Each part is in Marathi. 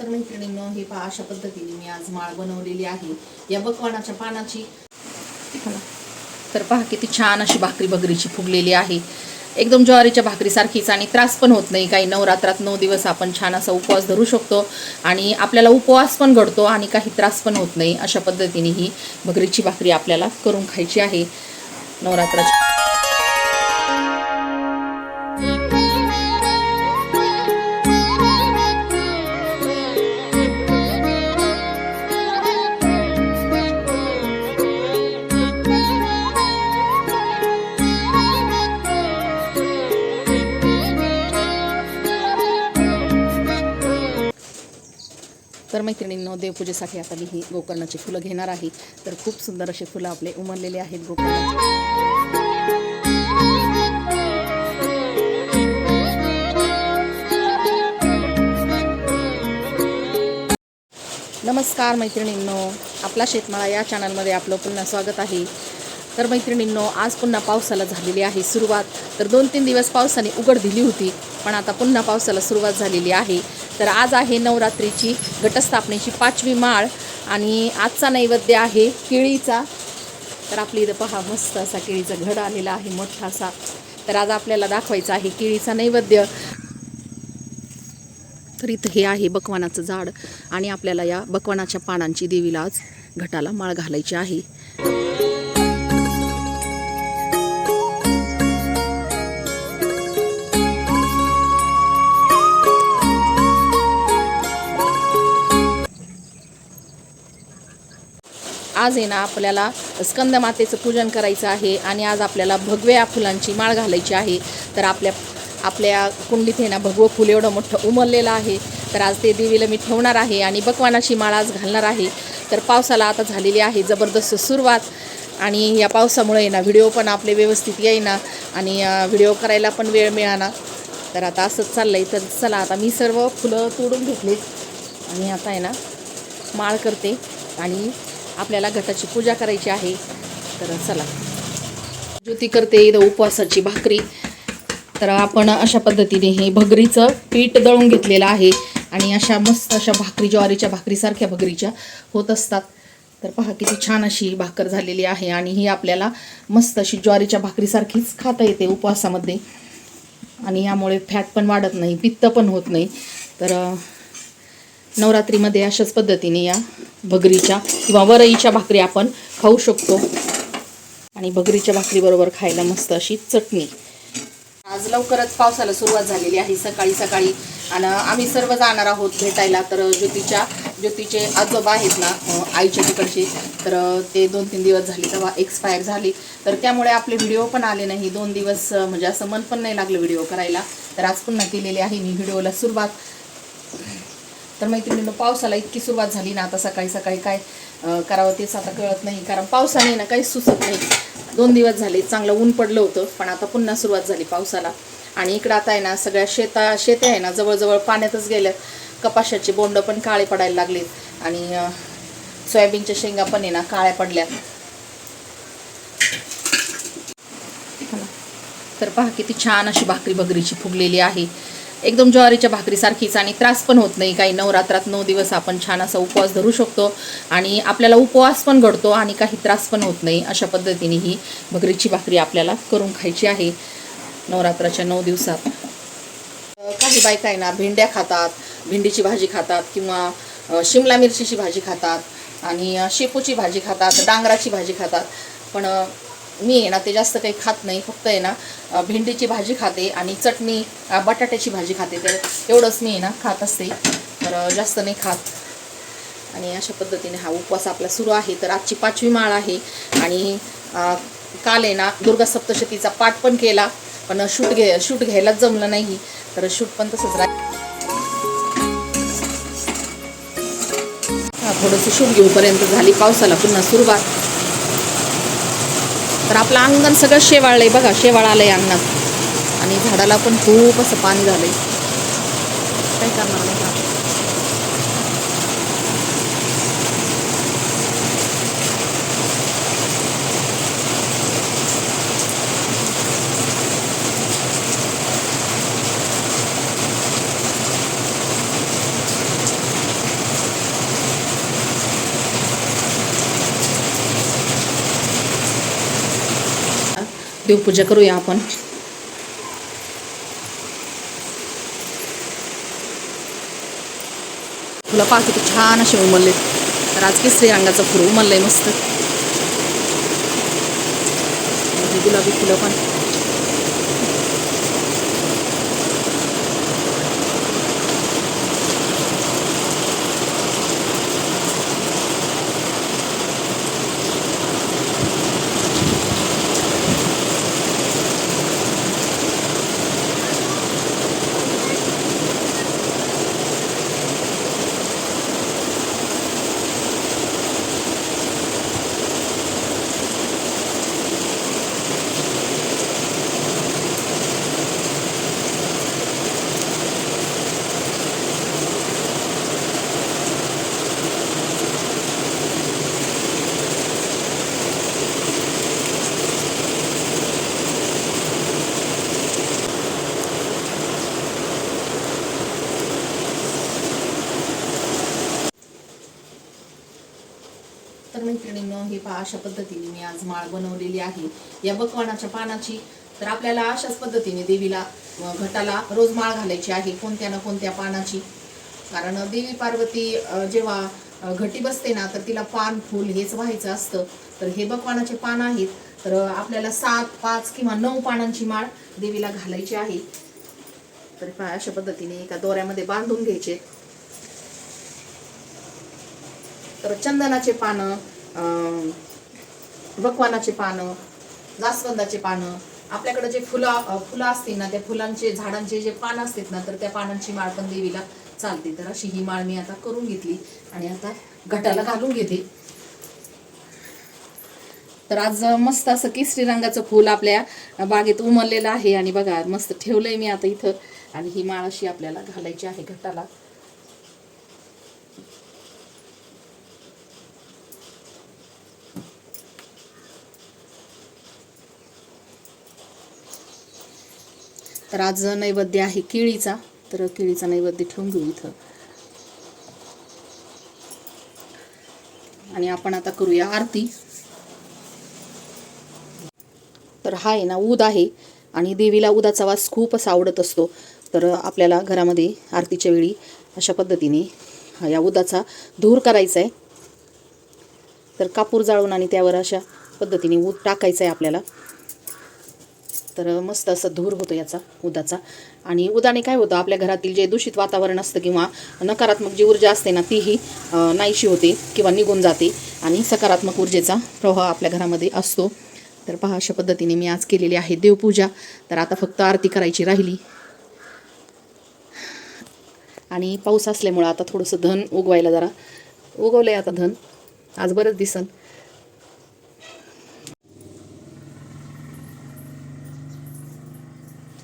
तर मैत्रिणींनो हे पहा अशा पद्धतीने मी आज माळ बनवलेली आहे. या बकवानाच्या पानाची तर पहा किती छान अशी भाकरी बगरीची फुगलेली आहे. एकदम ज्वारीच्या भाकरीसारखीच आणि त्रास पण होत नाही. काही नवरात्रात नऊ दिवस आपण छान असा उपवास धरू शकतो आणि आपल्याला उपवास पण घडतो आणि काही त्रास पण होत नाही. अशा पद्धतीने ही बकरीची भाकरी आपल्याला करून खायची आहे. नवरात्राची तर मैत्रिणींनो देवपूजेसाठी आता मी ही गोकर्णाची फुलं घेणार आहे. तर खूप सुंदर असे फुलं आपले उमरलेले आहेत गोकर्ण नमस्कार मैत्रिणींनो आपला शेतमाळा या चॅनलमध्ये आपलं पुन्हा स्वागत आहे. तर मैत्रिणींनो आज पुन्हा पावसाला झालेली आहे सुरुवात. तर दोन तीन दिवस पावसाने उघड दिली होती पण आता पुन्हा पावसाला सुरुवात झालेली आहे. तर आज आहे नवरात्रीची घटस्थापनेची पाचवी माळ आणि आजचा नैवेद्य आहे केळीचा. तर आपली इथं पहा मस्त असा केळीचा घड आलेला आहे मोठा असा. तर आज आपल्याला दाखवायचा आहे केळीचा नैवेद्य. तर इथं हे आहे बकवानाचं झाड आणि आपल्याला या बकवानाच्या पानांची देवीला आज घटाला माळ घालायची आहे. आज आहे ना आपल्याला स्कंदमातेचं पूजन करायचं आहे आणि आज आपल्याला भगव्या फुलांची माळ घालायची आहे. तर आपल्या आपल्या कुंडीत आहे ना भगवं फुल एवढं मोठं उमललेलं आहे. तर आज ते देवीला मी ठेवणार आहे आणि बकवानाची माळ आज घालणार आहे. तर पावसाला आता झालेली आहे जबरदस्त सुरुवात आणि या पावसामुळे आहे ना व्हिडिओ पण आपले व्यवस्थित येईना आणि व्हिडिओ करायला पण वेळ मिळाना. तर आता असंच चाललं आहे तर चला आता मी सर्व फुलं तोडून घेतलीत आणि आता आहे ना माळ करते आणि आपल्याला घटाची पूजा करायची आहे. तर चला. ज्योती करते इथं उपवासाची भाकरी. तर आपण अशा पद्धतीने हे भगरीचं पीठ दळून घेतलेलं आहे. आणि अशा मस्त अशा भाकरी ज्वारीच्या भाकरीसारख्या भगरीच्या होत असतात. तर पहा किती छान अशी भाकर झालेली आहे. आणि ही आपल्याला मस्त अशी ज्वारीच्या भाकरीसारखीच खाता येते उपवासामध्ये. आणि यामुळे फॅट पण वाढत नाही पित्त पण होत नाही. तर नवरात्रीमध्ये अशाच पद्धतीने या भगरीच्या किंवा वरईच्या भाकरी आपण खाऊ शकतो. आणि भगरीच्या भाकरीबरोबर खायला मस्त अशी चटणी. आज लवकरच पावसाला सुरुवात झालेली आहे सकाळी सकाळी. आणि आम्ही सर्व जाणार आहोत भेटायला. तर ज्योतीच्या ज्योतीचे आजोबा आहेत ना आईच्या तिकडचे. तर ते दोन तीन दिवस झाले तेव्हा एक्सपायर झाली. तर त्यामुळे आपले व्हिडिओ पण आले नाही. दोन दिवस म्हणजे असं मन पण नाही लागलं व्हिडिओ करायला. तर आज पुन्हा केलेली आहे मी व्हिडिओला सुरुवात. तर मैत्रिणीनं पावसाला इतकी सुरुवात झाली ना आता सकाळी सकाळी काय करावं तेच आता कळत नाही. कारण पावसाने ना काहीच सुचत नाही. दोन दिवस झाले चांगलं ऊन पडलं होतं पण आता पुन्हा सुरुवात झाली पावसाला. आणि इकडं आता आहे ना सगळ्या शेता शेते आहे ना जवळजवळ पाण्यातच गेल्यात कपाशाचे बोंड पण काळे पडायला लागलेत. आणि सोयाबीनच्या शेंगा पण आहे ना काळ्या पडल्यात तर पहा किती छान अशी भाकरी बगरीची फुगलेली आहे. एकदम ज्वारीच्या भाकरीसारखीच आणि त्रास पण होत नाही काही. नवरात्रात नऊ दिवस आपण छान असा उपवास धरू शकतो आणि आपल्याला उपवास पण घडतो आणि काही त्रास पण होत नाही. अशा पद्धतीने ही बकरीची भाकरी आपल्याला करून खायची आहे. नवरात्राच्या नऊ दिवसात. काही बायका आहे ना भेंड्या खातात भेंडीची भाजी खातात किंवा शिमला मिरचीची भाजी खातात आणि शेपूची भाजी खातात डांगराची भाजी खातात. पण मी आहे ना ते जास्त काही खात नाही. फक्त आहे ना भेंडीची भाजी खाते आणि चटणी बटाट्याची भाजी खाते. तर एवढंच मी आहे ना खात असते. तर जास्त नाही खात. आणि अशा पद्धतीने हा उपवास आपला सुरू आहे. तर आजची पाचवी माळ आहे. आणि काल आहे ना दुर्गा सप्तशतीचा पाठ पण केला. पण शूट घे शूट घ्यायलाच जमलं नाही. तर शूट पण तसंच राह हा, थोडंसं शूट घेऊपर्यंत झाली. पावसाला पुन्हा सुरुवात. तर आपलं अंगण सगळं शेवाळलंय बघा शेवाळ आलंय अंगणात आणि झाडाला पण खूप असं पाणी झालंय काय करणार नाही का? देवपूजा करूया आपण. फुलं पाहतो की छान असे उमलले. तर आज केसरी रंगाचं फुल उमललंय मस्त. गुलाबी फुलं पण तर मैत्रिणींनो हे पहा अशा पद्धतीने मी आज माळ बनवलेली आहे. या बकवानाच्या पानाची तर आपल्याला अशाच पद्धतीने देवीला घटाला रोज माळ घालायची आहे कोणत्या ना कोणत्या पानाची. कारण देवी पार्वती जेव्हा घटी बसते ना तर तिला पान फूल हेच व्हायचं असतं. तर हे बकवानाचे पान आहेत. तर आपल्याला सात पाच किंवा नऊ पानांची माळ देवीला घालायची आहे. तर अशा पद्धतीने एका दोऱ्यामध्ये बांधून घ्यायचे. तर चंदनाचे पानं बकवानाचे पानं जास्वंदाचे पानं आपल्याकडे जे फुलं फुलं असतील ना त्या फुलांचे झाडांचे जे पानं असतात ना तर त्या पानांची माळ पण देवीला चालते. तर अशी ही माळ मी आता करून घेतली आणि आता घटाला घालून घेते. तर आज मस्त असं केसरी रंगाचं फूल आपल्या बागेत उमललेलं आहे आणि बघा मस्त ठेवलंय मी आता इथं. आणि ही माळ अशी आपल्याला घालायची आहे घटाला. तर आज नैवेद्य आहे केळीचा तर केळीचा नैवेद्य ठेवून घेऊ इथं. आणि आपण आता करूया आरती. तर हा आहे ना ऊद आहे आणि देवीला उदाचा वास खूप असा आवडत असतो. तर आपल्याला घरामध्ये आरतीच्या वेळी अशा पद्धतीने या उदाचा धूर करायचा आहे. तर कापूर जाळून आणि त्यावर अशा पद्धतीने ऊद टाकायचं आहे आपल्याला. तर मस्त असं धूर होतो याचा उदाचा. आणि उदाने काय होतं आपल्या घरातील जे दूषित वातावरण असतं किंवा नकारात्मक जी ऊर्जा असते ना तीही नाहीशी होते किंवा निघून जाते आणि सकारात्मक ऊर्जेचा प्रवाह आपल्या घरामध्ये असतो. तर पहा अशा पद्धतीने मी आज केलेली आहे देवपूजा. तर आता फक्त आरती करायची राहिली. आणि पाऊस असल्यामुळं आता थोडंसं धन उगवायला जरा उगवलं आहे आता धन. आज बरंच दिसन.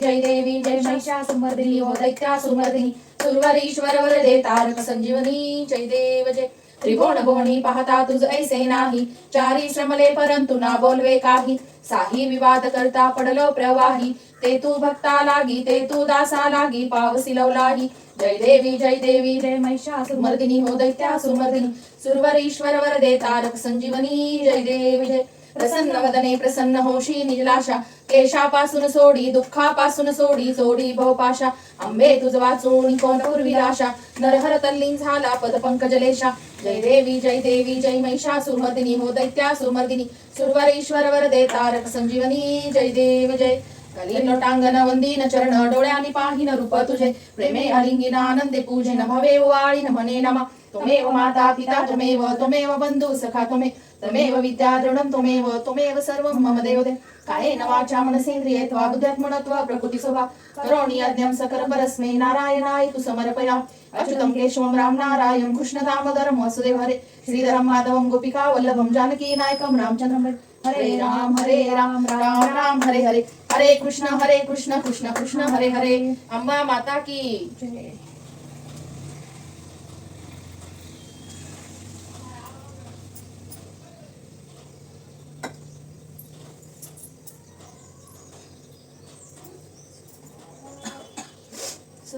जय देवी जय महिषासुमर्दिनी ओ दैत्यासुमर्दिनी सुरवरीश्वर वरदे तारक संजीवनी जय देव जय। त्रिभुवन भुवनी पाहता तुझ ऐसे नाही। चारी श्रमले परंतु ना बोलवे काही। साही विवाद करता पडलो प्रवाही। ते तू भक्ता लागी ते तू दासा लागी पावसी लवलाही जय देवी जय देवी जय महिषासुमर्दिनी हो दैत्यासुमर्दिनी सुरवरीश्वर वरदे तारक संजीवनी जय देव जय। प्रसन्न वदने प्रसन्न होशी निजलाशा केशापासून सोडी दुःखापासून सोडी सोडी भवपाशा आंबे तुझ वाचून कोण विलाशा नरहर तल्लीन झाला पद पंकजलेशा जय देवी जय देवी जय महिषा सुमर्दिनी हो दैत्यासुमर्दिनी सुरवरेश्वर वरदे तारक संजीवनी जय देव जय. कलीन लोटांगण वंदीन चरण डोळ्यानी पाहिन रूप तुझे. प्रेमे अलिंगिन आनंदे न भवे वाळीन मने नमा. तुमेव माता पिता तुमेव तुमेव बंधू सखा त्वमे. त्वमेव विद्या दृढं त्वमेव त्वमेव सर्वं मम देवदे कायेन वाचा मनसेन्द्रिये त्वा बुद्ध्यात्मनत्वा प्रकृती स्वभा। करोणि यज्ञं सकल परस्मै नारायणाय तु समर्पया। अच्युतं केशवं राम नारायण कृष्ण दामोदरं वसुदेव हरे। श्रीधरं माधवं गोपिका वल्लभं जानकी नायकं रामचन्द्रं हरे। राम हरे राम राम राम हरे हरे। हरे कृष्ण हरे कृष्ण कृष्ण कृष्ण हरे हरे। अम्बा माता की।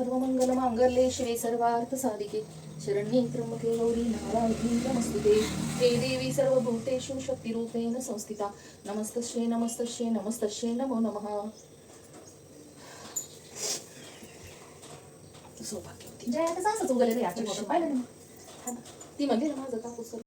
सर्वमंगल मांगल्ये शिवे सर्वार्थ साधिके. शरण्ये त्र्यंबके गौरी नारायणी नमस्तुते हे देवी सर्वभूतेषु शक्तिरूपेण संस्थिता. नमस्तस्ये नमस्तस्ये नमस्तस्ये नमो नमः. जया असंच पाहिलं ना ती म्हणते ना माझं कापूस